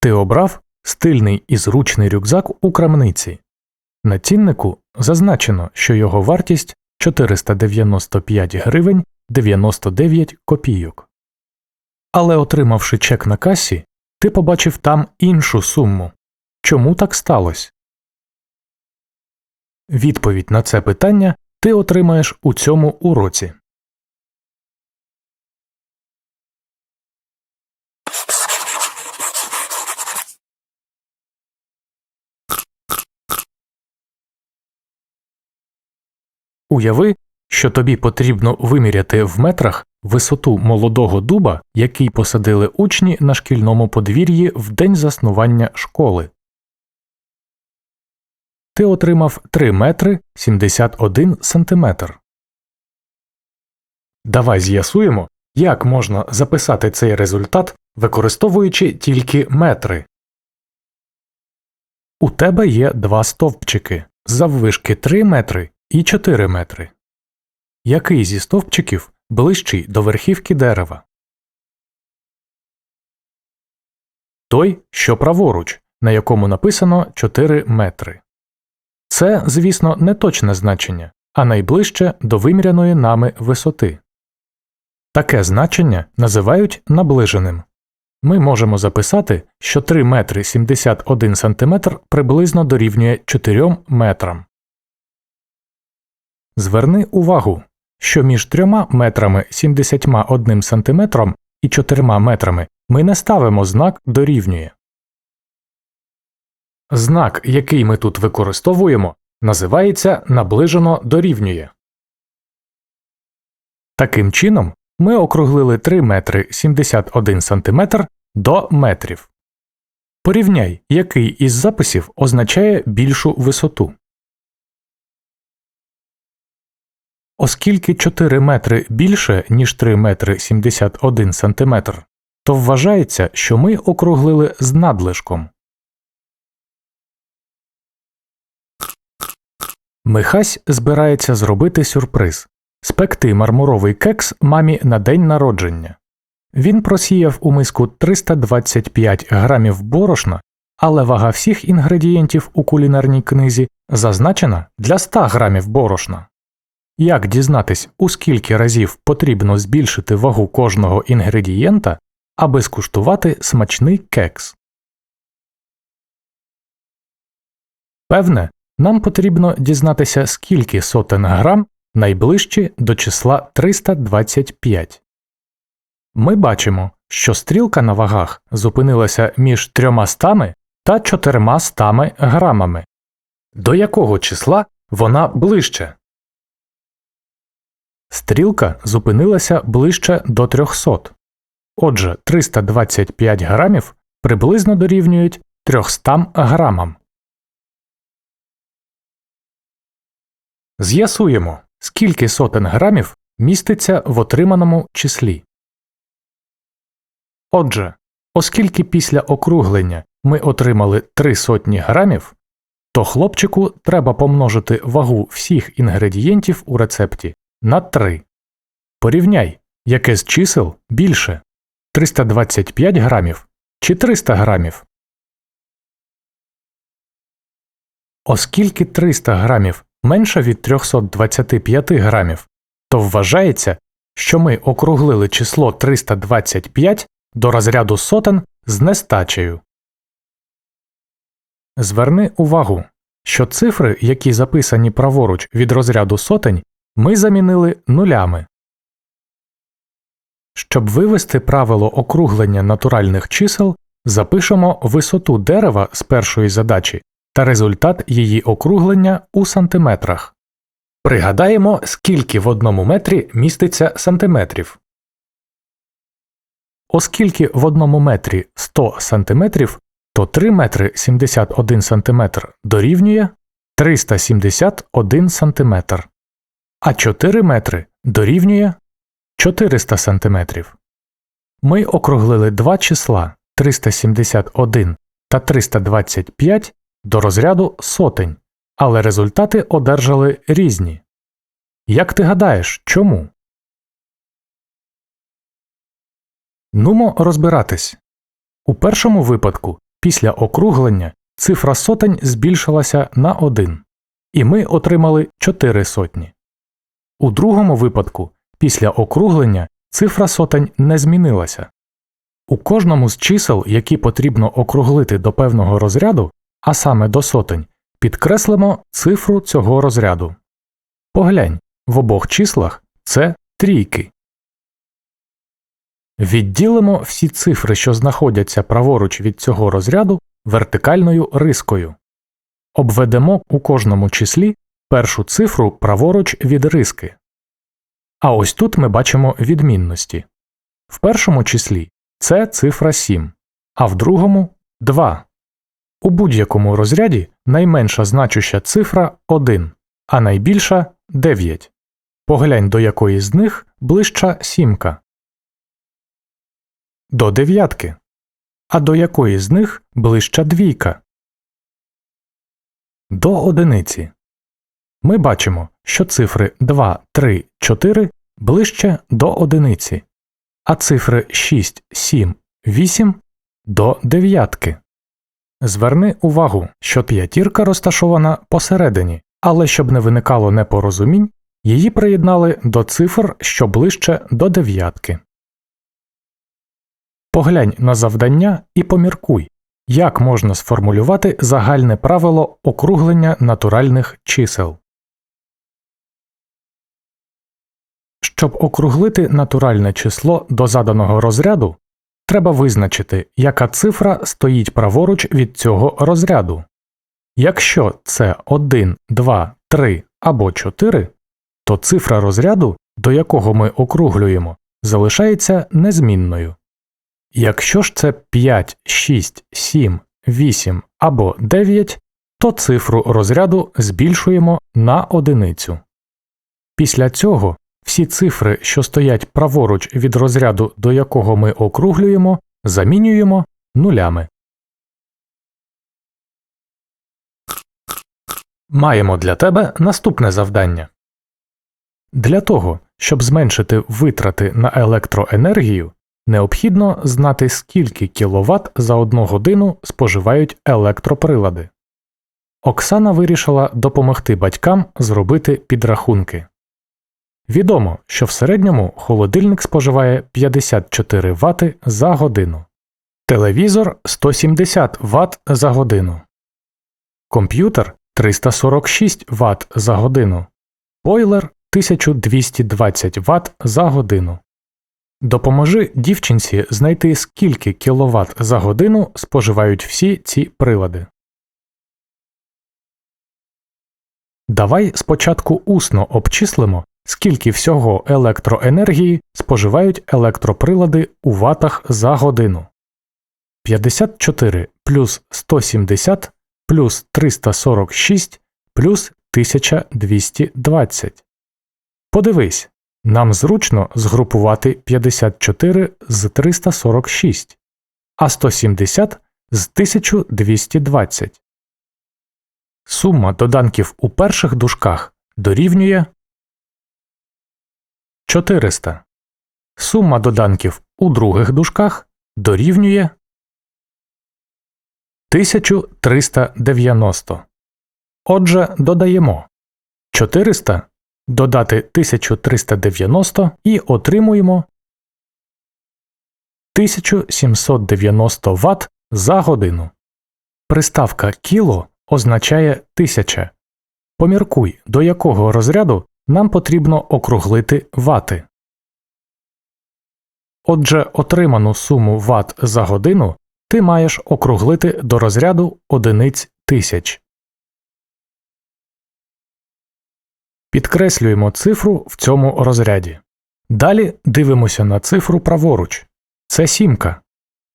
Ти обрав стильний і зручний рюкзак у крамниці. На ціннику зазначено, що його вартість 495 гривень 99 копійок. Але отримавши чек на касі, ти побачив там іншу суму. Чому так сталося? Відповідь на це питання ти отримаєш у цьому уроці. Уяви, що тобі потрібно виміряти в метрах висоту молодого дуба, який посадили учні на шкільному подвір'ї в день заснування школи. Ти отримав 3 метри 71 сантиметр. Давай з'ясуємо, як можна записати цей результат, використовуючи тільки метри. У тебе є два стовпчики заввишки 3 метри і 4 метри. Який зі стовпчиків ближчий до верхівки дерева? Той, що праворуч, на якому написано 4 метри. Це, звісно, не точне значення, а найближче до виміряної нами висоти. Таке значення називають наближеним. Ми можемо записати, що 3 метри 71 сантиметр приблизно дорівнює 4 метрам. Зверни увагу, що між 3 метрами 71 сантиметром і 4 метрами ми не ставимо знак дорівнює. Знак, який ми тут використовуємо, називається наближено дорівнює. Таким чином, ми округлили 3 метри 71 сантиметр до метрів. Порівняй, який із записів означає більшу висоту. Оскільки 4 метри більше, ніж 3 метри 71 сантиметр, то вважається, що ми округлили з надлишком. Михась збирається зробити сюрприз спекти мармуровий кекс мамі на день народження. Він просіяв у миску 325 грамів борошна, але вага всіх інгредієнтів у кулінарній книзі зазначена для 100 грамів борошна. Як дізнатись, у скільки разів потрібно збільшити вагу кожного інгредієнта, аби скуштувати смачний кекс? Певне, нам потрібно дізнатися, скільки сотень грам найближчі до числа 325. Ми бачимо, що стрілка на вагах зупинилася між 300 та 400 грамами. До якого числа вона ближче? Стрілка зупинилася ближче до 300. Отже, 325 грамів приблизно дорівнюють 300 грамам. З'ясуємо, скільки сотень грамів міститься в отриманому числі. Отже, оскільки після округлення ми отримали 3 сотні грамів, то хлопчику треба помножити вагу всіх інгредієнтів у рецепті на 3. Порівняй, яке з чисел більше 325 грамів чи 300 грамів. Оскільки 300 грамів менше від 325 грамів, то вважається, що ми округлили число 325 до розряду сотен з нестачею. Зверни увагу, що цифри, які записані праворуч від розряду сотень, ми замінили нулями. Щоб вивести правило округлення натуральних чисел, запишемо висоту дерева з першої задачі та результат її округлення у сантиметрах. Пригадаємо, скільки в одному метрі міститься сантиметрів. Оскільки в одному метрі 100 сантиметрів, то 3 метри 71 сантиметр дорівнює 371 сантиметр, а 4 метри дорівнює 400 сантиметрів. Ми округлили два числа 371 та 325 до розряду сотень, але результати одержали різні. Як ти гадаєш, чому? Нумо розбиратись. У першому випадку після округлення цифра сотень збільшилася на 1, і ми отримали 4 сотні. У другому випадку, після округлення, цифра сотень не змінилася. У кожному з чисел, які потрібно округлити до певного розряду, а саме до сотень, підкреслимо цифру цього розряду. Поглянь, в обох числах це трійки. Відділимо всі цифри, що знаходяться праворуч від цього розряду, вертикальною рискою. Обведемо у кожному числі першу цифру праворуч від риски. А ось тут ми бачимо відмінності. В першому числі це цифра 7, а в другому 2. У будь-якому розряді найменша значуща цифра 1, а найбільша 9. Поглянь, до якої з них ближча сімка. До дев'ятки. А до якої з них ближча двійка. До одиниці. Ми бачимо, що цифри 2, 3, 4 ближче до одиниці, а цифри 6, 7, 8 до дев'ятки. Зверни увагу, що п'ятірка розташована посередині, але щоб не виникало непорозумінь, її приєднали до цифр, що ближче до дев'ятки. Поглянь на завдання і поміркуй, як можна сформулювати загальне правило округлення натуральних чисел. Щоб округлити натуральне число до заданого розряду, треба визначити, яка цифра стоїть праворуч від цього розряду. Якщо це 1, 2, 3 або 4, то цифра розряду, до якого ми округлюємо, залишається незмінною. Якщо ж це 5, 6, 7, 8 або 9, то цифру розряду збільшуємо на одиницю. Після цього всі цифри, що стоять праворуч від розряду, до якого ми округлюємо, замінюємо нулями. Маємо для тебе наступне завдання. Для того, щоб зменшити витрати на електроенергію, необхідно знати, скільки кВт за одну годину споживають електроприлади. Оксана вирішила допомогти батькам зробити підрахунки. Відомо, що в середньому холодильник споживає 54 Вт за годину, телевізор 170 Вт за годину, комп'ютер 346 Вт за годину, бойлер 1220 Вт за годину. Допоможи дівчинці знайти скільки кВт за годину споживають всі ці прилади. Давай спочатку усно обчислимо, скільки всього електроенергії споживають електроприлади у ватах за годину. 54 плюс 170 плюс 346 плюс 1220. Подивись, нам зручно згрупувати 54 з 346, а 170 з 1220. Сума доданків у перших дужках дорівнює 400. Сума доданків у других дужках дорівнює 1390. Отже, додаємо 400 додати 1390 і отримуємо 1790 Вт за годину. Приставка кіло означає тисяча. Поміркуй, до якого розряду нам потрібно округлити вати. Отже, отриману суму ват за годину ти маєш округлити до розряду одиниць тисяч. Підкреслюємо цифру в цьому розряді. Далі дивимося на цифру праворуч. Це сімка.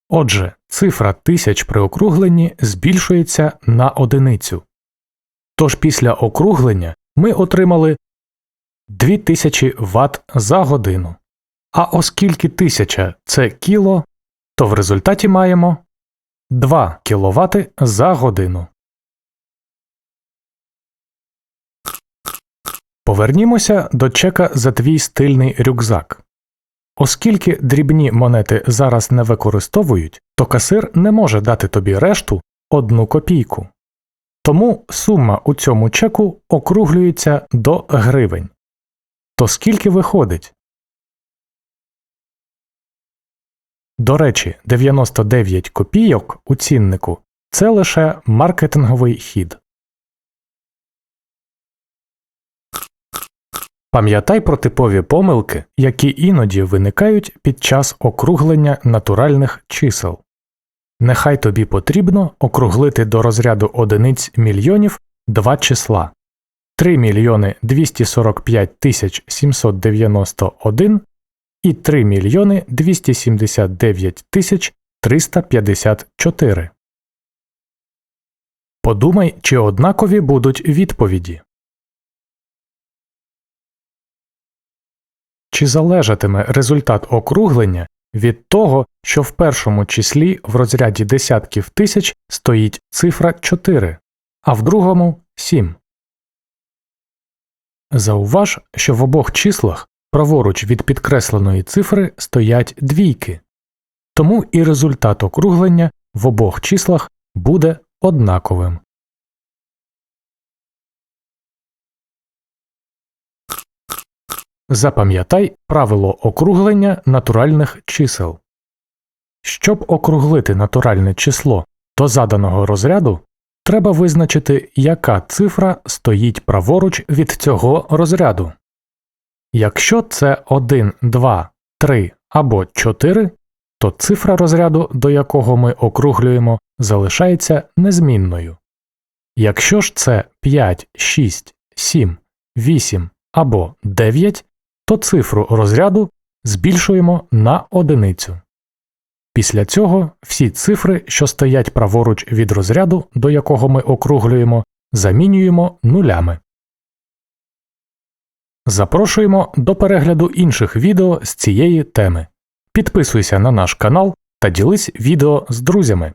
Отже, цифра тисяч при округленні збільшується на одиницю. Тож після округлення ми отримали 2000 Вт за годину. А оскільки 1000 це кіло, то в результаті маємо 2 кВт за годину. Повернімося до чека за твій стильний рюкзак. Оскільки дрібні монети зараз не використовують, то касир не може дати тобі решту одну копійку. Тому сума у цьому чеку округлюється до гривень. То скільки виходить? До речі, 99 копійок у ціннику це лише маркетинговий хід. Пам'ятай про типові помилки, які іноді виникають під час округлення натуральних чисел. Нехай тобі потрібно округлити до розряду одиниць мільйонів два числа 3 мільйони 245 тисяч 791 і 3 мільйони 279 тисяч 354. Подумай, чи однакові будуть відповіді. Чи залежатиме результат округлення від того, що в першому числі в розряді десятків тисяч стоїть цифра 4, а в другому 7? Зауваж, що в обох числах праворуч від підкресленої цифри стоять двійки, тому і результат округлення в обох числах буде однаковим. Запам'ятай правило округлення натуральних чисел. Щоб округлити натуральне число до заданого розряду, треба визначити, яка цифра стоїть праворуч від цього розряду. Якщо це 1, 2, 3 або 4, то цифра розряду, до якого ми округлюємо, залишається незмінною. Якщо ж це 5, 6, 7, 8 або 9, то цифру розряду збільшуємо на одиницю. Після цього всі цифри, що стоять праворуч від розряду, до якого ми округлюємо, замінюємо нулями. Запрошуємо до перегляду інших відео з цієї теми. Підписуйся на наш канал та ділись відео з друзями.